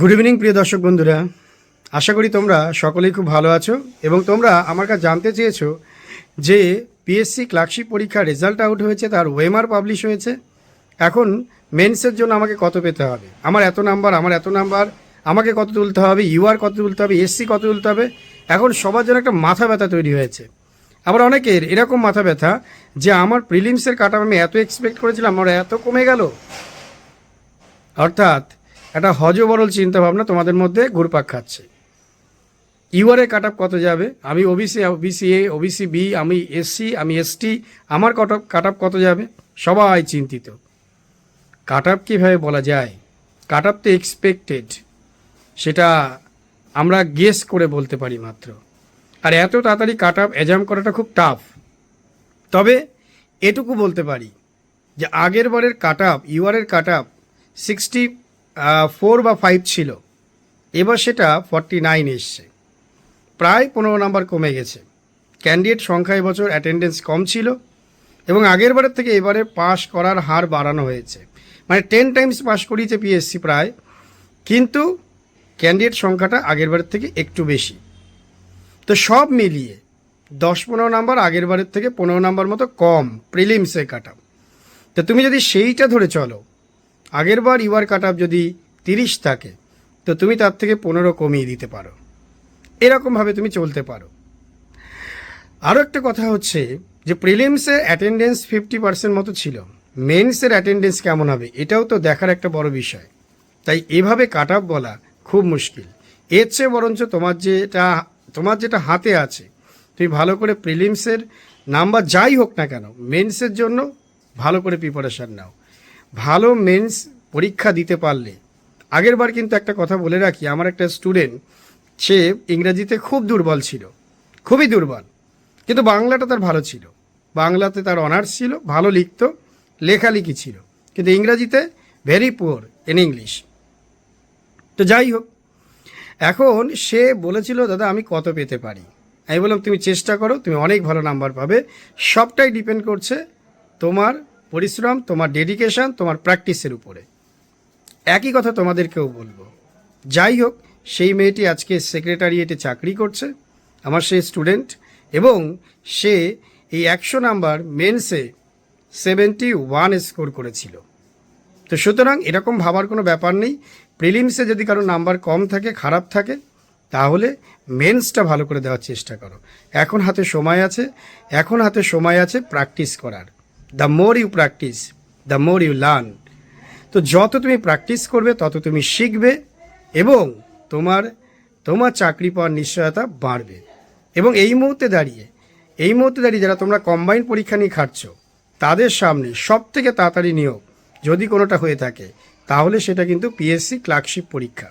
Good evening প্রিয় দর্শক বন্ধুরা। আশা করি তোমরা সকলেই খুব ভালো আছো এবং তোমরা আমার কাছে জানতে চেয়েছো যে পিএসসি ক্লার্কশিপ পরীক্ষার রেজাল্ট আউট হয়েছে, তার ওয়েমার পাবলিশ হয়েছে। এখন মেন্সের জন্য আমাকে কত পেতে হবে? আমার এত নাম্বার আমার এত নাম্বার আমাকে কত তুলতে হবে? ইউআর কত তুলতে হবে? এসসি কত তুলতে হবে? এখন সবার জন্য একটা মাথা ব্যথা তৈরি হয়েছে। আবার অনেকের এরকম মাথা ব্যথা যে আমার প্রিলিমসের কাটা আমি এত এক্সপেক্ট করেছিলাম, আমার এত কমে গেল। অর্থাৎ একটা হজবরল চিন্তাভাবনা তোমাদের মধ্যে ঘুরপাক খাচ্ছে। ইউআরএ কাট কত যাবে? আমি OBC OBC A OBC B আমি এসসি আমি এসটি আমার কট কাট কত যাবে? সবাই চিন্তিত। কাট আপ কীভাবে বলা যায়? কাট আপ তো এক্সপেক্টেড সেটা আমরা গেস করে বলতে পারি মাত্র। আর এত তাড়াতাড়ি কাট আপ অ্যাজাম করাটা খুব টাফ তবে এটুকু বলতে পারি যে আগের বারের কাট আপ ইউআরের কাট আপ সিক্সটি ফোর বা ফাইভ ছিল। এবার সেটা ফর্টি নাইন এসছে। প্রায় পনেরো নাম্বার কমে গেছে। ক্যান্ডিডেট সংখ্যা এবছর অ্যাটেন্ডেন্স কম ছিল এবং আগের বারের থেকে এবারে পাস করার হার বাড়ানো হয়েছে। মানে টেন টাইমস পাস করিয়েছে পিএসসি প্রায়। কিন্তু ক্যান্ডিডেট সংখ্যাটা আগের বারের থেকে একটু বেশি। তো সব মিলিয়ে দশ পনেরো নাম্বার আগের বারের থেকে পনেরো নাম্বার মতো কম প্রিলিমসে কাটা তো তুমি যদি সেইটা ধরে চলো আগের বার ইউআর কাট যদি তিরিশ থাকে, তো তুমি তার থেকে পনেরো কমিয়ে দিতে পারো। এরকমভাবে তুমি চলতে পারো। আরও একটা কথা হচ্ছে যে প্রিলিমসের অ্যাটেন্ডেন্স ফিফটি পার্সেন্ট মতো ছিল। মেন্সের অ্যাটেন্ডেন্স কেমন হবে, এটাও তো দেখার একটা বড় বিষয়। তাই এভাবে কাট বলা খুব মুশকিল। এর চেয়ে বরঞ্চ তোমার যেটা তোমার যেটা হাতে আছে, তুমি ভালো করে প্রিলিমসের নাম্বার যাই হোক না কেন মেন্সের জন্য ভালো করে প্রিপারেশান নাও। ভালো মেন্স পরীক্ষা দিতে পারলে। আগেরবার কিন্তু একটা কথা বলে রাখি, আমার একটা স্টুডেন্ট, সে ইংরেজিতে খুব দুর্বল ছিল, খুবই দুর্বল, কিন্তু বাংলাটা তার ভালো ছিল। বাংলাতে তার অনার্স ছিল, ভালো লিখতো, লেখালেখি ছিল, কিন্তু ইংরাজিতে ভেরি পুয়ার ইন ইংলিশ তো যাই হোক, এখন সে বলেছিল, দাদা, আমি কত পেতে পারি? আমি বললাম, তুমি চেষ্টা করো, তুমি অনেক ভালো নাম্বার পাবে, সবটাই ডিপেন্ড করছে তোমার পরিশ্রম, তোমার ডেডিকেশন তোমার প্র্যাকটিসের উপরে। একই কথা তোমাদেরকেও বলব। যাই হোক, সেই মেয়েটি আজকে সেক্রেটারিয়েটে চাকরি করছে, আমার সেই স্টুডেন্ট এবং সে এই একশো নাম্বার মেন্সে সেভেন্টি ওয়ান স্কোর করেছিল। তো সুতরাং এরকম ভাবার কোনো ব্যাপার নেই। প্রিলিমসে যদি কারও নাম্বার কম থাকে, খারাপ থাকে, তাহলে মেন্সটা ভালো করে দেওয়ার চেষ্টা করো। এখন হাতে সময় আছে, এখন হাতে সময় আছে প্র্যাকটিস করার। The more you practice the more you learn তো যত তুমি প্র্যাকটিস করবে, তত তুমি শিখবে এবং তোমার তোমার চাকরি পাওয়ার নিশ্চয়তা বাড়বে। এবং এই মুহূর্তে দাঁড়িয়ে, এই মুহূর্তে দাঁড়িয়ে যারা তোমরা কম্বাইন পরীক্ষা নিয়ে খাটছ, তাদের সামনে সব থেকে তাড়াতাড়ি নিয়োগ যদি কোনোটা হয়ে থাকে, তাহলে সেটা কিন্তু পিএসসি ক্লার্কশিপ পরীক্ষা।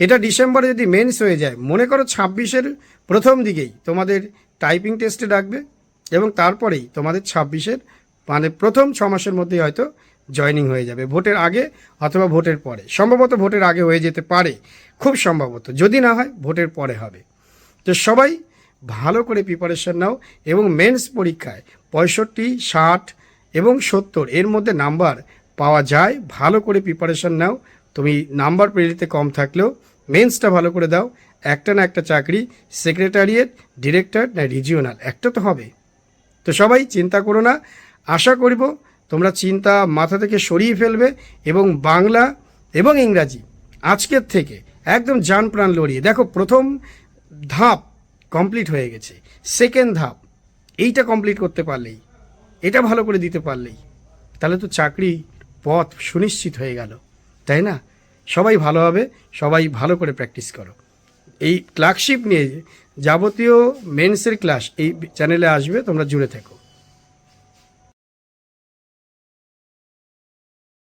এটা ডিসেম্বরে যদি মেন্স হয়ে যায়, মনে করো ছাব্বিশের প্রথম দিকেই তোমাদের টাইপিং টেস্টে ডাকবে এবং তারপরেই তোমাদের ছাব্বিশের মানে প্রথম ছ মাসের মধ্যেই হয়তো জয়নিং হয়ে যাবে, ভোটের আগে অথবা ভোটের পরে। সম্ভবত ভোটের আগে হয়ে যেতে পারে, খুব সম্ভবত। যদি না হয়, ভোটের পরে হবে। তো সবাই ভালো করে প্রিপারেশন নাও এবং মেন্স পরীক্ষায় পঁয়ষট্টি, ষাট এবং সত্তর, এর মধ্যে নাম্বার পাওয়া যায়। ভালো করে প্রিপারেশন নাও। তুমি নাম্বার প্রেরিতে কম থাকলেও মেন্সটা ভালো করে দাও। একটা না একটা চাকরি সেক্রেটারিয়েট ডিরেক্টর না রিজিওনাল একটা তো হবে। তো সবাই চিন্তা করো না আশা করব তোমরা চিন্তা মাথা থেকে সরিয়ে ফেলবে এবং বাংলা এবং ইংরাজি আজকের থেকে একদম যান প্রাণ লড়িয়ে। দেখো, প্রথম ধাপ কমপ্লিট হয়ে গেছে। সেকেন্ড ধাপ, এইটা কমপ্লিট করতে পারলেই, এটা ভালো করে দিতে পারলেই, তাহলে তো চাকরি পথ সুনিশ্চিত হয়ে গেল, তাই না? সবাই ভালো হবে, সবাই ভালো করে প্র্যাকটিস করো। এই ক্লার্কশিপ নিয়ে যাবতীয় মেন্সের ক্লাস এই চ্যানেলে আসবে, তোমরা জুড়ে থেকো।